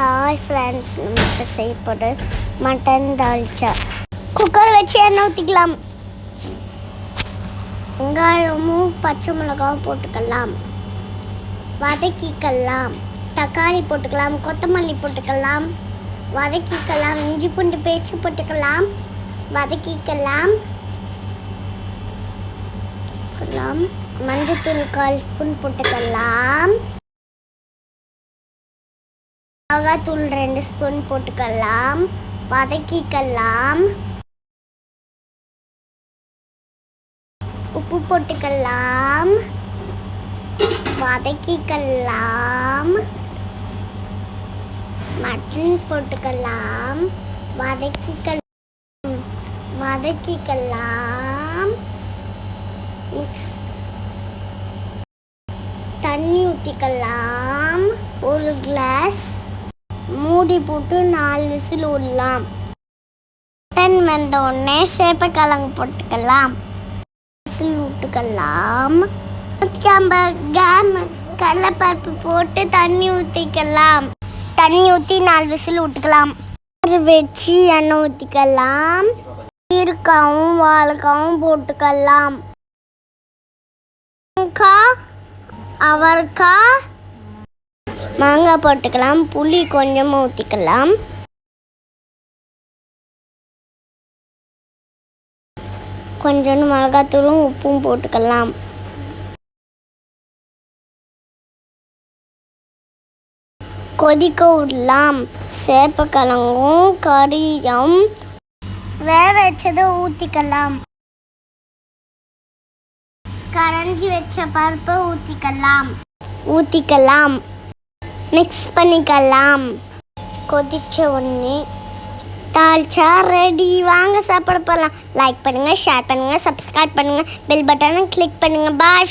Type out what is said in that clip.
Hi friends நம்ம இப்போ செய்ய மட்டன் தால்ச்சா குக்கர் வச்சு எண்ணெய் ஊற்றிக்கலாம் வெங்காயமும் பச்சை மிளகாவும் போட்டுக்கலாம். வதக்கிக்கலாம். தக்காளி போட்டுக்கலாம். கொத்தமல்லி போட்டுக்கலாம். வதக்கிக்கலாம். இஞ்சி பூண்டு பேஸ்ட் போட்டுக்கலாம். வதக்கிக்கலாம். மஞ்சள் தூள் கால் ஸ்பூன் போட்டுக்கலாம். மிளகாத்தூள் ரெண்டு ஸ்பூன் போட்டுக்கலாம். வதக்கிக்கலாம். உப்பு போட்டுக்கலாம். வதக்கிக்கலாம். மட்டன் போட்டுக்கலாம். வதக்கிக்கலாம். வதக்கிக்கலாம். மிக்ஸ் தண்ணி ஊற்றிக்கலாம் ஒரு கிளாஸ் மூடி போட்டு நாலு விசில் விடலாம் மட்டன் வெந்த உடனே சேப்பக்கிழங்கு போட்டுக்கலாம். விசில் விட்டுக்கலாம் நூற்றி ஐம்பது கிராம் கடலைப்பருப்பு போட்டு தண்ணி ஊற்றிக்கலாம் தண்ணி ஊற்றி நாலு விசில் விட்டுக்கலாம் வச்சு எண்ணெய் ஊற்றிக்கலாம் ஈர்க்காவும் வாழைக்காவும் போட்டுக்கலாம். அவரைக்காய் அவரைக்காய் மாங்காய் போட்டுக்கலாம் புளி கொஞ்சமாக ஊற்றிக்கலாம் கொஞ்சோண்டு மிளகாத்தூளும் உப்பும் போட்டுக்கலாம். கொதிக்க விடலாம். சேப்பக்கிழங்கும் கறியும் வேக வச்சதை ஊற்றிக்கலாம் கரைஞ்சி வச்ச பருப்பை ஊற்றிக்கலாம் ஊற்றிக்கலாம் மிக்ஸ் பண்ணிக்கலாம். கொதிச்ச உடனே தால்ச்சா ரெடி வாங்க சாப்பிட போகலாம் லைக் பண்ணுங்கள் ஷேர் பண்ணுங்கள் சப்ஸ்கிரைப் பண்ணுங்கள் பெல் பட்டனை கிளிக் பண்ணுங்கள் பாய்